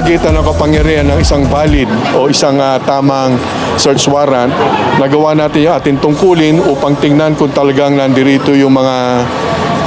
pamamagitan ng kapangyarihan ng isang valid o isang ah, tamang search warrant, nagawa natin yung ating tungkulin upang tingnan kung talagang nandirito yung mga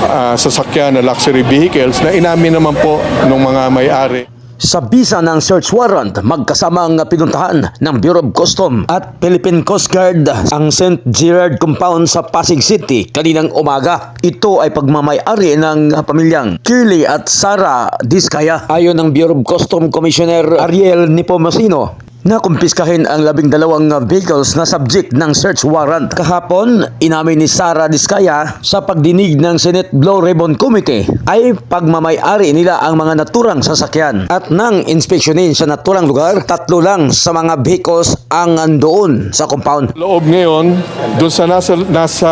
ah, sasakyan na luxury vehicles na inamin naman po ng mga may-ari. Sa bisa ng search warrant, magkasama ang pinuntahan ng Bureau of Custom at Philippine Coast Guard ang St. Gerard Compound sa Pasig City kaninang umaga. Ito ay pagmamayari ng pamilyang Kirley at Sara Diskaya. Ayon ng Bureau of Custom Commissioner Ariel Nipomasino, na kumpiskahin ang labing dalawang vehicles na subject ng search warrant. Kahapon, inamin ni Sara Diskaya sa pagdinig ng Senate Blue Ribbon Committee ay pagmamayari nila ang mga naturang sasakyan. At nang inspeksyonin sa naturang lugar, tatlo lang sa mga vehicles ang andoon sa compound. Loob ngayon, dun sa nasa, nasa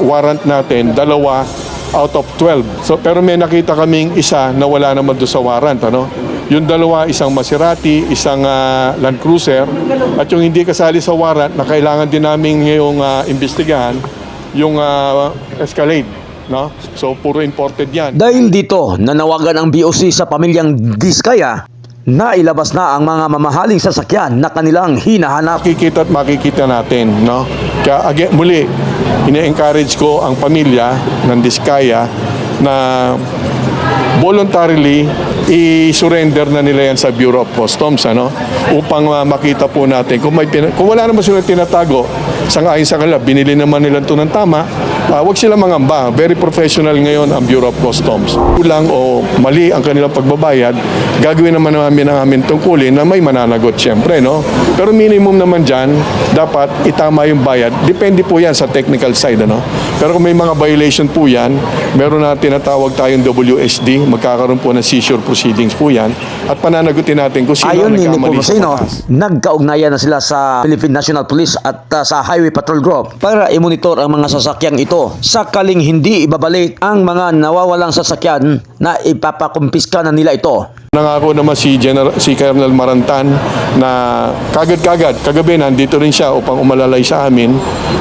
warrant natin, dalawa out of 12. So, pero may nakita kaming isa na wala naman doon sa warrant. Ano? Yung dalawa, isang Maserati, isang ah, Land Cruiser, at yung hindi kasali sa warrant na kailangan din namin ngayong ah, imbestigahan, yung ah, Escalade. No? So, puro imported yan. Dahil dito, nanawagan ang BOC sa pamilyang Diskaya na ilabas na ang mga mamahaling sasakyan na kanilang hinahanap. makikita at makikita natin, no? Kaya again, muli, ine-encourage ko ang pamilya ng Diskaya na voluntarily i-surrender na nila yan sa Bureau of Customs ano? Upang uh, makita po natin kung may kung wala naman silang tinatago. Sang ayon sa kanila binili naman nila ito ng tama uh, wag sila mangamba. Very professional ngayon ang Bureau of Customs. Kulang o mali ang kanilang pagbabayad gagawin naman namin ang aming tungkulin na may mananagot syempre no? Pero minimum naman dyan dapat itama yung bayad. Depende po yan sa technical side ano? Pero kung may mga violation po yan meron na tinatawag tayong WSD magkakaroon po ng seizure proceedings po yan. At pananagutin natin kung sino Ayon ang nagkamali sa batas. nagkaugnayan na sila sa Philippine National Police at uh, sa Highway Patrol Group para i-monitor ang mga sasakyang ito sakaling hindi ibabalik ang mga nawawalang sasakyan na ipapakumpiska na nila ito. Nangako naman si, General, si Colonel Marantan na kagad-kagad, kagabi nandito rin siya upang umalalay sa amin.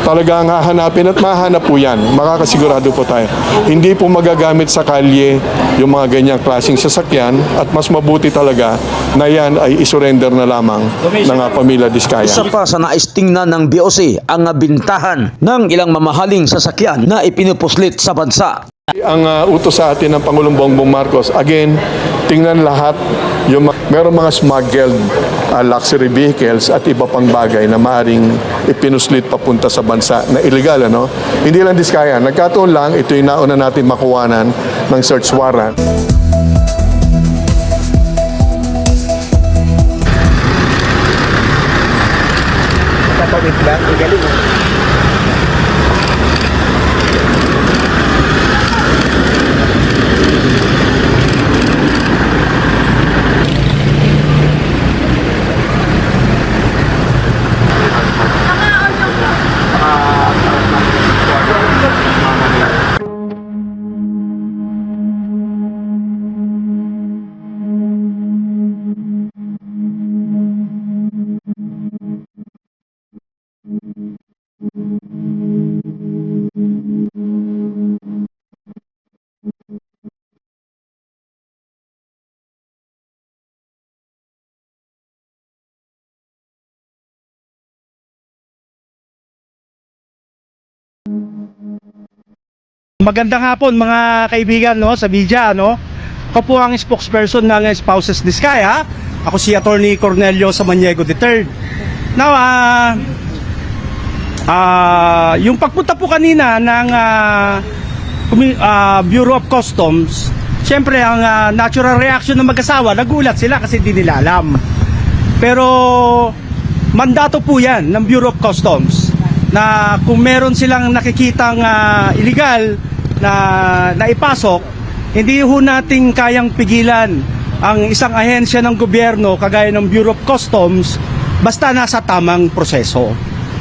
Talagang hahanapin at mahanap po yan. Makakasigurado po tayo. Hindi po magagamit sa kalye yung mga ganyang klaseng sasakyan at mas mabuti talaga na yan ay isurrender na lamang ng uh, pamilya Diskaya. Isa pa sa nais tingnan ng BOC ang bintahan ng ilang mamahaling sasakyan na ipinupuslit sa bansa. Ang uh, utos sa atin ng Pangulong Bongbong Marcos, again, tingnan lahat yung ma- meron mga smuggled uh, luxury vehicles at iba pang bagay na maaring ipinuslit papunta sa bansa na illegal. Ano? Hindi lang diskaya. Nagkataon lang, ito yung nauna natin makuwanan ng search warrant. Magandang hapon mga kaibigan no sa media no. Ako po ang spokesperson ng Spouses Diskaya. Ako si Attorney Cornelio Samaniego III. Now, ah ah, yung pagpunta po kanina ng Commu- ah, Bureau of Customs, Siyempre ang ah, natural reaction ng mag-asawa, nagulat sila kasi hindi nila alam. Pero mandato po 'yan ng Bureau of Customs na kung meron silang nakikitang ah, illegal na naipasok, hindi ho nating kayang pigilan ang isang ahensya ng gobyerno kagaya ng Bureau of Customs basta nasa tamang proseso.